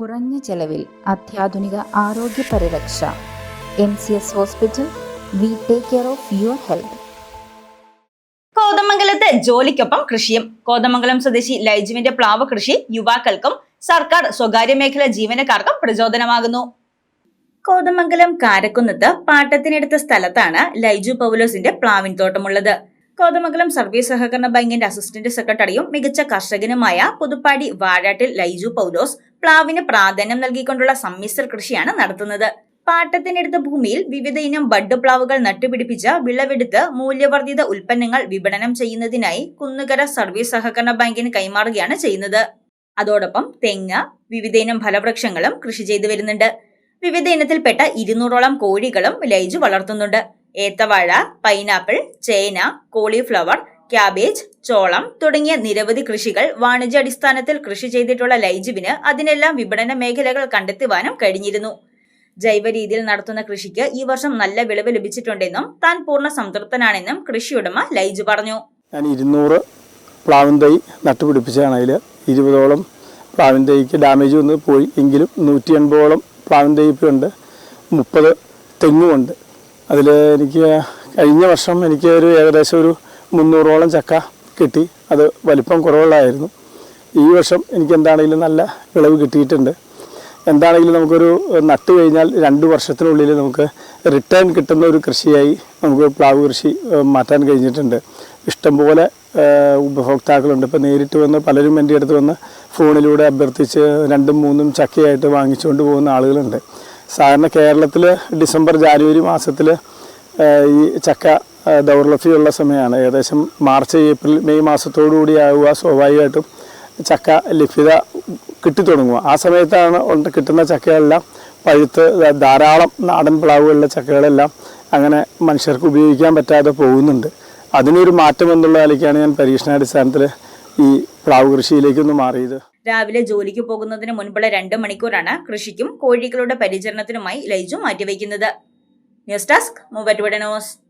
കുറഞ്ഞ ചെലവിൽ അത്യാധുനിക ആരോഗ്യ പരിരക്ഷ. M C S hospital we take care of your health. കോതമംഗലത്ത് ജോലിക്കൊപ്പം കൃഷിയും. കോതമംഗലം സ്വദേശി ലൈജുവിന്റെ പ്ലാവ് കൃഷി യുവാക്കൾക്കും സർക്കാർ സ്വകാര്യ മേഖല ജീവനക്കാർക്കും പ്രചോദനമാകുന്നു. കോതമംഗലം കാരക്കുന്നത്ത് പാട്ടത്തിനെടുത്ത സ്ഥലത്താണ് ലൈജു പൗലോസിന്റെ പ്ലാവിൻ തോട്ടമുള്ളത്. കോതമംഗലം സർവീസ് സഹകരണ ബാങ്കിന്റെ അസിസ്റ്റന്റ് സെക്രട്ടറിയും മികച്ച കർഷകനുമായ പുതുപ്പാടി വാഴാട്ടിൽ ലൈജു പൗലോസ് പ്ലാവിന് പ്രാധാന്യം നൽകിക്കൊണ്ടുള്ള സമ്മിശ്ര കൃഷിയാണ് നടത്തുന്നത്. പാട്ടത്തിനെടുത്ത ഭൂമിയിൽ വിവിധ ഇനം ബഡ് പ്ലാവുകൾ നട്ടുപിടിപ്പിച്ച വിളവെടുത്ത് മൂല്യവർദ്ധിത ഉൽപ്പന്നങ്ങൾ വിപണനം ചെയ്യുന്നതിനായി കുന്നുകര സർവീസ് സഹകരണ ബാങ്കിന് കൈമാറുകയാണ് ചെയ്യുന്നത്. അതോടൊപ്പം തെങ്ങ് വിവിധ ഇനം ഫലവൃക്ഷങ്ങളും കൃഷി ചെയ്തു വരുന്നുണ്ട്. വിവിധ ഇനത്തിൽപ്പെട്ട ഇരുന്നൂറോളം കോഴികളും ലൈജു വളർത്തുന്നുണ്ട്. ഏത്തവാഴ പൈനാപ്പിൾ ചേന കോളിഫ്ലവർ ക്യാബേജ് ചോളം തുടങ്ങിയ നിരവധി കൃഷികൾ വാണിജ്യാടിസ്ഥാനത്തിൽ കൃഷി ചെയ്തിട്ടുള്ള ലൈജുവിന് അതിനെല്ലാം വിപണന മേഖലകൾ കണ്ടെത്തുവാനും കഴിഞ്ഞിരുന്നു. ജൈവ രീതിയിൽ നടത്തുന്ന കൃഷിക്ക് ഈ വർഷം നല്ല വിളവ് ലഭിച്ചിട്ടുണ്ടെന്നും താൻ പൂർണ സംതൃപ്തനാണെന്നും കൃഷിയുടമ ലൈജു പറഞ്ഞു. ഞാൻ ഇരുന്നൂറ് പ്ലാവിൻ തൈ നട്ടുപിടിപ്പിച്ചതാണ് അതിൽ ഇരുപതോളം പ്ലാവിൻ തൈക്ക് ഡാമേജ് വന്ന് പോയി. എങ്കിലും നൂറ്റി എൺപതോളം പ്ലാവിൻ തൈ ഇപ്പോൾ ഉണ്ട്. മുപ്പത് തെങ്ങുമുണ്ട് അതിൽ എനിക്ക് കഴിഞ്ഞ വർഷം എനിക്ക് ഒരു ഏകദേശം ഒരു മുന്നൂറോളം ചക്ക കിട്ടി. അത് വലിപ്പം കുറവുള്ളതായിരുന്നു. ഈ വർഷം എനിക്ക് എന്താണെങ്കിലും നല്ല വിളവ് കിട്ടിയിട്ടുണ്ട്. എന്താണെങ്കിലും നമുക്കൊരു നട്ട് കഴിഞ്ഞാൽ രണ്ട് വർഷത്തിനുള്ളിൽ നമുക്ക് റിട്ടേൺ കിട്ടുന്ന ഒരു കൃഷിയായി നമുക്ക് പ്ലാവ് കൃഷി മാറ്റാൻ കഴിഞ്ഞിട്ടുണ്ട്. ഇഷ്ടംപോലെ ഉപഭോക്താക്കളുണ്ട്. ഇപ്പോൾ നേരിട്ട് വന്ന് പലരും എന്റെ അടുത്ത് വന്ന് ഫോണിലൂടെ അഭ്യർത്ഥിച്ച് രണ്ടും മൂന്നും ചക്കയായിട്ട് വാങ്ങിച്ചുകൊണ്ട് പോകുന്ന ആളുകളുണ്ട്. സാധാരണ കേരളത്തിൽ ഡിസംബർ ജാനുവരി മാസത്തിൽ ഈ ചക്ക ദൗർലഭ്യമുള്ള സമയമാണ്. ഏകദേശം മാർച്ച് ഏപ്രിൽ മെയ് മാസത്തോടു കൂടി ആവുക. സ്വാഭാവികമായിട്ടും ചക്ക ലഭ്യത കിട്ടിത്തുടങ്ങുക. ആ സമയത്താണ് കിട്ടുന്ന ചക്കകളെല്ലാം പഴുത്ത് ധാരാളം നാടൻ പ്ലാവുകളിലെ ചക്കകളെല്ലാം അങ്ങനെ മനുഷ്യർക്ക് ഉപയോഗിക്കാൻ പറ്റാതെ പോകുന്നുണ്ട്. അതിനൊരു മാറ്റം എന്നുള്ള നിലയ്ക്കാണ് ഞാൻ പരീക്ഷണാടിസ്ഥാനത്തിൽ ഈ പ്ലാവ് കൃഷിയിലേക്കൊന്ന് മാറിയത്. രാവിലെ ജോലിക്ക് പോകുന്നതിന് മുൻപുള്ള രണ്ട് മണിക്കൂറാണ് കൃഷിക്കും കോഴികളുടെ പരിചരണത്തിനുമായി Laiju മാറ്റിവെക്കുന്നത്. News desk Muvattupuzha news.